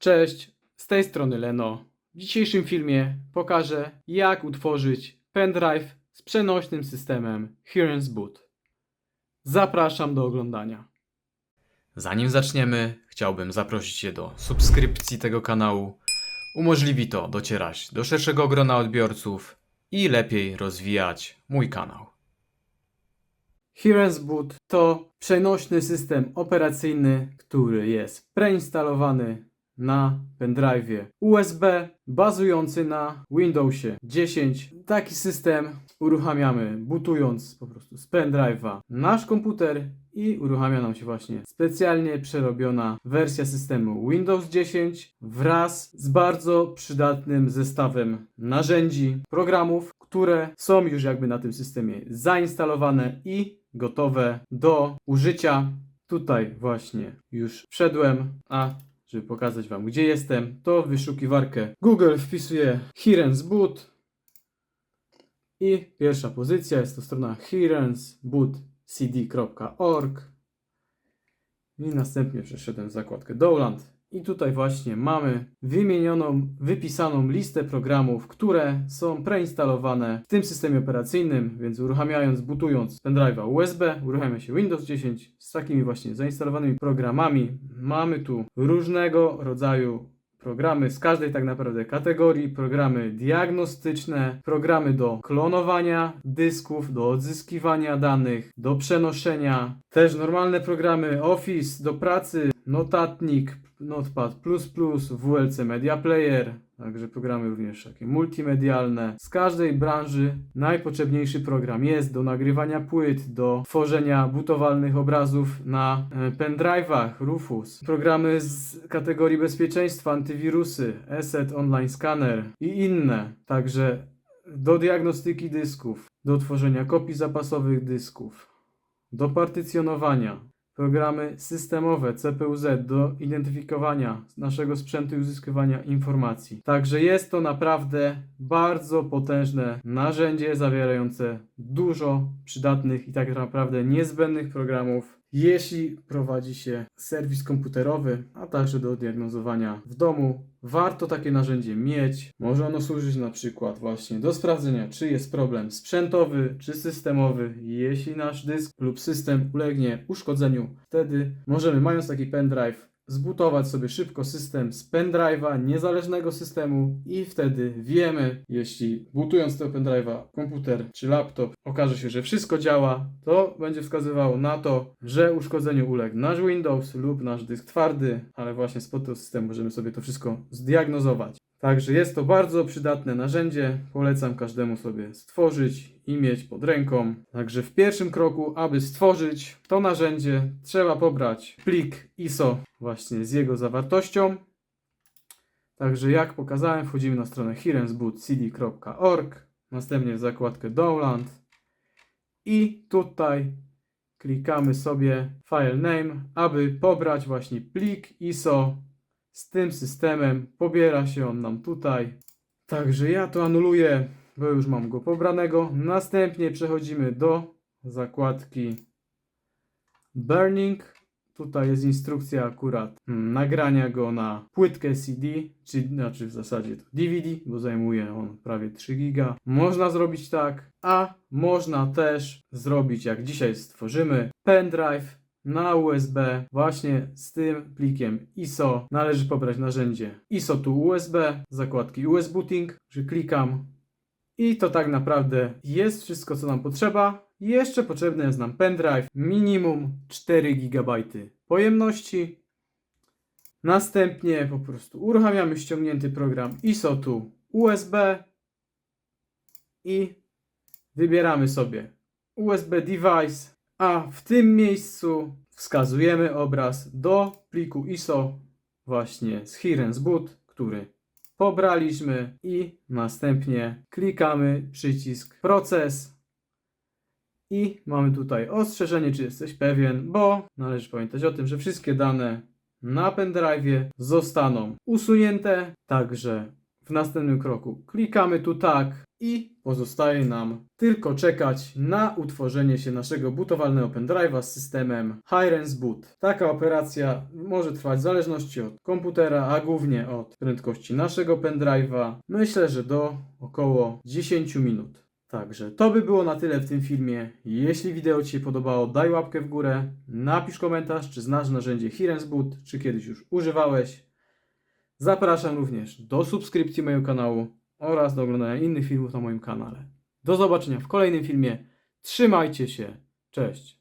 Cześć, z tej strony Leno. W dzisiejszym filmie pokażę jak utworzyć pendrive z przenośnym systemem Hearens Boot. Zapraszam do oglądania. Zanim zaczniemy, chciałbym zaprosić Cię do subskrypcji tego kanału. Umożliwi to docierać do szerszego grona odbiorców i lepiej rozwijać mój kanał. Hearens Boot to przenośny system operacyjny, który jest preinstalowany na pendrive USB bazujący na Windowsie 10. Taki system uruchamiamy bootując po prostu z pendrive'a nasz komputer i uruchamia nam się właśnie specjalnie przerobiona wersja systemu Windows 10 wraz z bardzo przydatnym zestawem narzędzi, programów, które są już jakby na tym systemie zainstalowane i gotowe do użycia. Tutaj właśnie już wszedłem, a żeby pokazać Wam gdzie jestem, to w wyszukiwarkę. Google wpisuję Hirens Boot. I pierwsza pozycja jest to strona hirensbootcd.org i następnie przeszedłem w zakładkę Download i tutaj właśnie mamy wymienioną, wypisaną listę programów, które są preinstalowane w tym systemie operacyjnym, więc uruchamiając, bootując pendrive'a USB, uruchamia się Windows 10 z takimi właśnie zainstalowanymi programami. Mamy tu różnego rodzaju programy z każdej tak naprawdę kategorii, programy diagnostyczne, programy do klonowania dysków, do odzyskiwania danych, do przenoszenia, też normalne programy Office do pracy, notatnik, Notepad++, WLC Media Player, także programy również takie multimedialne. Z każdej branży najpotrzebniejszy program jest do nagrywania płyt, do tworzenia butowalnych obrazów na e, pendrive'ach, Rufus. Programy z kategorii bezpieczeństwa, antywirusy, Asset Online Scanner i inne. Także do diagnostyki dysków, do tworzenia kopii zapasowych dysków, do partycjonowania, programy systemowe CPUZ do identyfikowania naszego sprzętu i uzyskiwania informacji. Także jest to naprawdę bardzo potężne narzędzie zawierające dużo przydatnych i tak naprawdę niezbędnych programów, jeśli prowadzi się serwis komputerowy, a także do diagnozowania w domu. Warto takie narzędzie mieć. Może ono służyć na przykład właśnie do sprawdzenia, czy jest problem sprzętowy, czy systemowy. Jeśli nasz dysk lub system ulegnie uszkodzeniu, wtedy możemy, mając taki pendrive, zbutować sobie szybko system z pendrive'a, niezależnego systemu i wtedy wiemy, jeśli butując tego pendrive'a komputer czy laptop okaże się, że wszystko działa, to będzie wskazywało na to, że uszkodzeniu uległ nasz Windows lub nasz dysk twardy, ale właśnie spod tego systemu możemy sobie to wszystko zdiagnozować. Także jest to bardzo przydatne narzędzie. Polecam każdemu sobie stworzyć i mieć pod ręką. Także w pierwszym kroku, aby stworzyć to narzędzie, trzeba pobrać plik ISO właśnie z jego zawartością. Także jak pokazałem, wchodzimy na stronę hirensbootcd.org, następnie w zakładkę Download i tutaj klikamy sobie File Name, aby pobrać właśnie plik ISO z tym systemem. Pobiera się on nam tutaj. Także ja to anuluję, bo już mam go pobranego. Następnie przechodzimy do zakładki Burning. Tutaj jest instrukcja akurat nagrania go na płytkę CD, czy znaczy w zasadzie to DVD, bo zajmuje on prawie 3 giga. Można zrobić tak, a można też zrobić jak dzisiaj stworzymy pendrive na USB właśnie z tym plikiem ISO należy pobrać narzędzie ISO to USB, zakładki USB Booting, że klikam i to tak naprawdę jest wszystko co nam potrzeba. Jeszcze potrzebny jest nam pendrive minimum 4 GB pojemności. Następnie po prostu uruchamiamy ściągnięty program ISO to USB i wybieramy sobie USB device a w tym miejscu wskazujemy obraz do pliku ISO właśnie z Hirens Boot, który pobraliśmy i następnie klikamy przycisk proces. I mamy tutaj ostrzeżenie, czy jesteś pewien, bo należy pamiętać o tym, że wszystkie dane na pendrive zostaną usunięte, także w następnym kroku klikamy tu tak i pozostaje nam tylko czekać na utworzenie się naszego bootowalnego pendrive'a z systemem Hirens Boot. Taka operacja może trwać w zależności od komputera, a głównie od prędkości naszego pendrive'a. Myślę, że do około 10 minut. Także to by było na tyle w tym filmie. Jeśli wideo Ci się podobało, daj łapkę w górę, napisz komentarz, czy znasz narzędzie Hirens Boot, czy kiedyś już używałeś. Zapraszam również do subskrypcji mojego kanału oraz do oglądania innych filmów na moim kanale. Do zobaczenia w kolejnym filmie. Trzymajcie się. Cześć.